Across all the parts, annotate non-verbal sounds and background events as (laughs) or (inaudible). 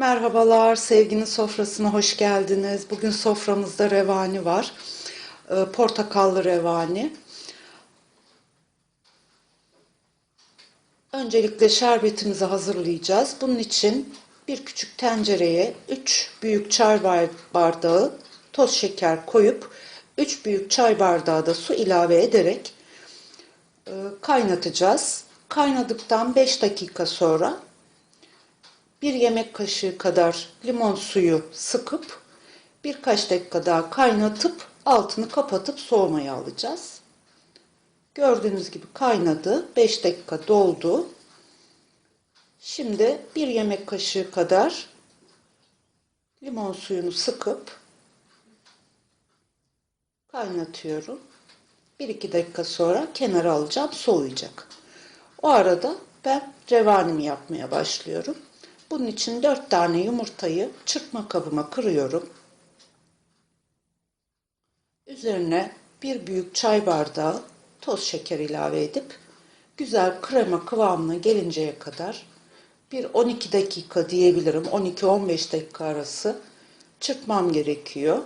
Merhabalar, sevginin sofrasına hoş geldiniz. Bugün soframızda revani var. Ee, Portakallı revani. Öncelikle şerbetimizi hazırlayacağız. Bunun için bir küçük tencereye 3 büyük çay bardağı toz şeker koyup 3 büyük çay bardağı da su ilave ederek e, kaynatacağız. Kaynadıktan 5 dakika sonra bir yemek kaşığı kadar limon suyu sıkıp birkaç dakika daha kaynatıp altını kapatıp soğumaya alacağız. Gördüğünüz gibi kaynadı. 5 dakika doldu. Şimdi bir yemek kaşığı kadar limon suyunu sıkıp kaynatıyorum. 1-2 dakika sonra kenara alacağım. Soğuyacak. O arada ben revanimi yapmaya başlıyorum. Bunun için 4 tane yumurtayı çırpma kabıma kırıyorum. Üzerine bir büyük çay bardağı toz şeker ilave edip güzel krema kıvamına gelinceye kadar bir 12 dakika diyebilirim. 12-15 dakika arası çırpmam gerekiyor.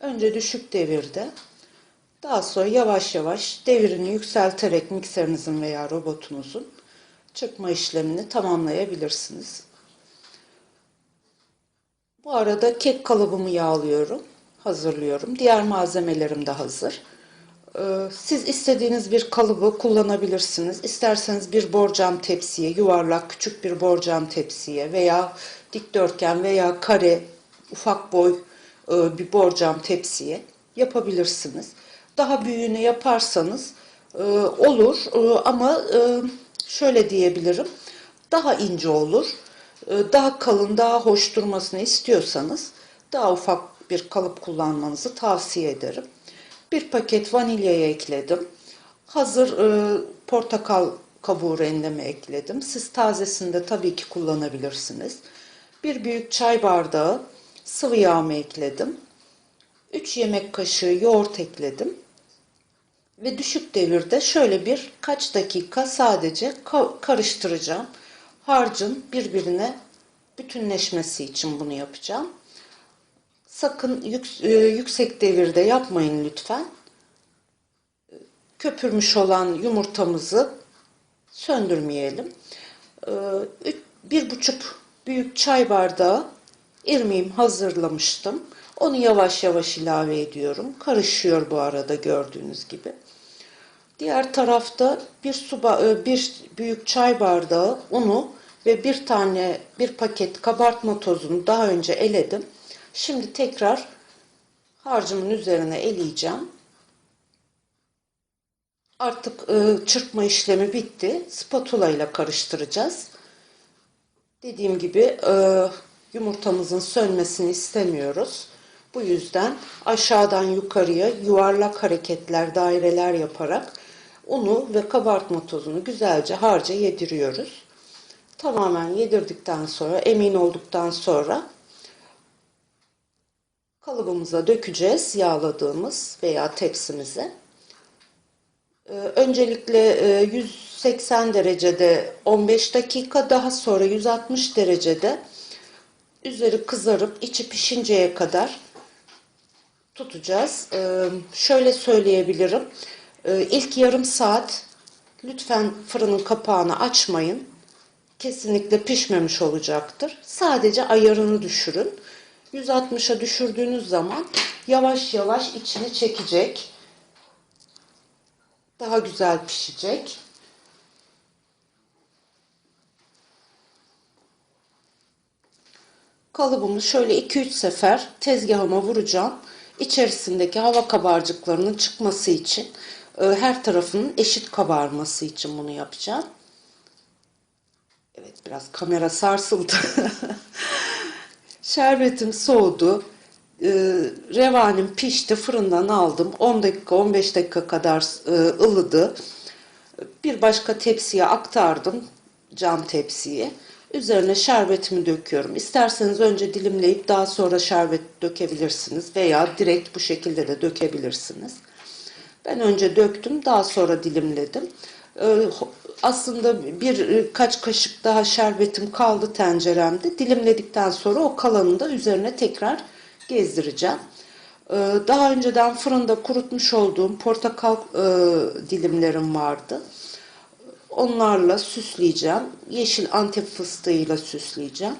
Önce düşük devirde daha sonra yavaş yavaş devirini yükselterek mikserinizin veya robotunuzun çırpma işlemini tamamlayabilirsiniz. Bu arada kek kalıbımı yağlıyorum, hazırlıyorum. Diğer malzemelerim de hazır. Ee, siz istediğiniz bir kalıbı kullanabilirsiniz. İsterseniz bir borcam tepsiye, yuvarlak küçük bir borcam tepsiye veya dikdörtgen veya kare, ufak boy e, bir borcam tepsiye yapabilirsiniz. Daha büyüğünü yaparsanız e, olur e, ama e, şöyle diyebilirim. Daha ince olur. E, daha kalın, daha hoş durmasını istiyorsanız daha ufak bir kalıp kullanmanızı tavsiye ederim. Bir paket vanilyayı ekledim. Hazır e, portakal kabuğu rendeme ekledim. Siz tazesini de tabii ki kullanabilirsiniz. Bir büyük çay bardağı sıvı yağımı ekledim. 3 yemek kaşığı yoğurt ekledim ve düşük devirde şöyle bir kaç dakika sadece karıştıracağım. Harcın birbirine bütünleşmesi için bunu yapacağım. Sakın e, yüksek devirde yapmayın lütfen. Köpürmüş olan yumurtamızı söndürmeyelim. E, bir buçuk büyük çay bardağı irmiğim hazırlamıştım. Onu yavaş yavaş ilave ediyorum. Karışıyor bu arada gördüğünüz gibi. Diğer tarafta bir su e, bir büyük çay bardağı unu ve bir tane bir paket kabartma tozunu daha önce eledim. Şimdi tekrar harcımın üzerine eleyeceğim. Artık e, çırpma işlemi bitti. Spatula ile karıştıracağız. Dediğim gibi e, yumurtamızın sönmesini istemiyoruz. Bu yüzden aşağıdan yukarıya yuvarlak hareketler, daireler yaparak unu ve kabartma tozunu güzelce harca yediriyoruz. Tamamen yedirdikten sonra, emin olduktan sonra kalıbımıza dökeceğiz yağladığımız veya tepsimize. Ee, öncelikle 180 e, derecede 15 dakika, daha sonra 160 derecede üzeri kızarıp içi pişinceye kadar tutacağız. Ee, şöyle söyleyebilirim. Ee, ilk yarım saat lütfen fırının kapağını açmayın. Kesinlikle pişmemiş olacaktır. Sadece ayarını düşürün. 160'a düşürdüğünüz zaman yavaş yavaş içini çekecek. Daha güzel pişecek. Kalıbımı şöyle 2-3 sefer tezgahıma vuracağım. İçerisindeki hava kabarcıklarının çıkması için her tarafının eşit kabarması için bunu yapacağım. Evet biraz kamera sarsıldı. (laughs) Şerbetim soğudu. E, revanim pişti. Fırından aldım. 10 dakika 15 dakika kadar e, ılıdı. Bir başka tepsiye aktardım. Cam tepsiye. Üzerine şerbetimi döküyorum. İsterseniz önce dilimleyip daha sonra şerbet dökebilirsiniz veya direkt bu şekilde de dökebilirsiniz. Ben önce döktüm, daha sonra dilimledim. Ee, Aslında birkaç kaşık daha şerbetim kaldı tenceremde. Dilimledikten sonra o kalanını da üzerine tekrar gezdireceğim. Ee, Daha önceden fırında kurutmuş olduğum portakal e, dilimlerim vardı. Onlarla süsleyeceğim. Yeşil antep fıstığıyla süsleyeceğim.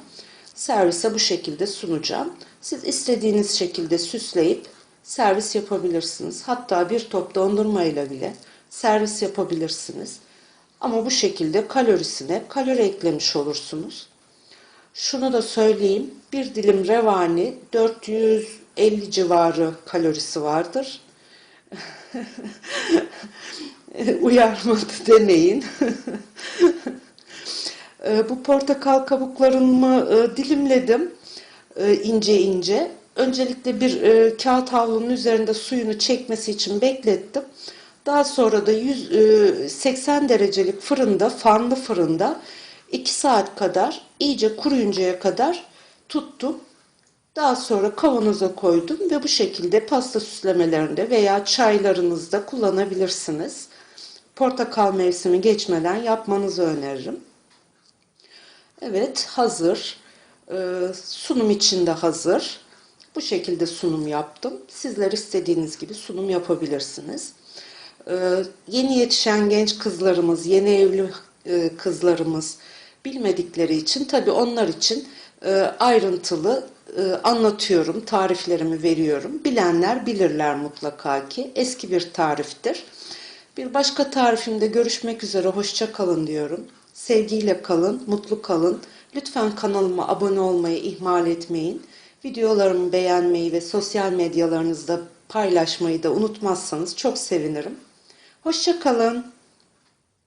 Servise bu şekilde sunacağım. Siz istediğiniz şekilde süsleyip servis yapabilirsiniz. Hatta bir top dondurmayla bile servis yapabilirsiniz. Ama bu şekilde kalorisine kalori eklemiş olursunuz. Şunu da söyleyeyim. Bir dilim revani 450 civarı kalorisi vardır. (laughs) Uyarmadı deneyin. (laughs) E, Bu portakal kabuklarımı e, dilimledim e, ince ince. Öncelikle bir e, kağıt havlunun üzerinde suyunu çekmesi için beklettim. Daha sonra da 100, e, 80 derecelik fırında, fanlı fırında 2 saat kadar iyice kuruyuncaya kadar tuttum. Daha sonra kavanoza koydum ve bu şekilde pasta süslemelerinde veya çaylarınızda kullanabilirsiniz. Portakal mevsimi geçmeden yapmanızı öneririm. Evet, hazır. Ee, sunum için de hazır. Bu şekilde sunum yaptım. Sizler istediğiniz gibi sunum yapabilirsiniz. Ee, yeni yetişen genç kızlarımız, yeni evli e, kızlarımız bilmedikleri için tabii onlar için e, ayrıntılı e, anlatıyorum, tariflerimi veriyorum. Bilenler bilirler mutlaka ki. Eski bir tariftir. Bir başka tarifimde görüşmek üzere. Hoşça kalın diyorum. Sevgiyle kalın, mutlu kalın. Lütfen kanalıma abone olmayı ihmal etmeyin. Videolarımı beğenmeyi ve sosyal medyalarınızda paylaşmayı da unutmazsanız çok sevinirim. Hoşça kalın.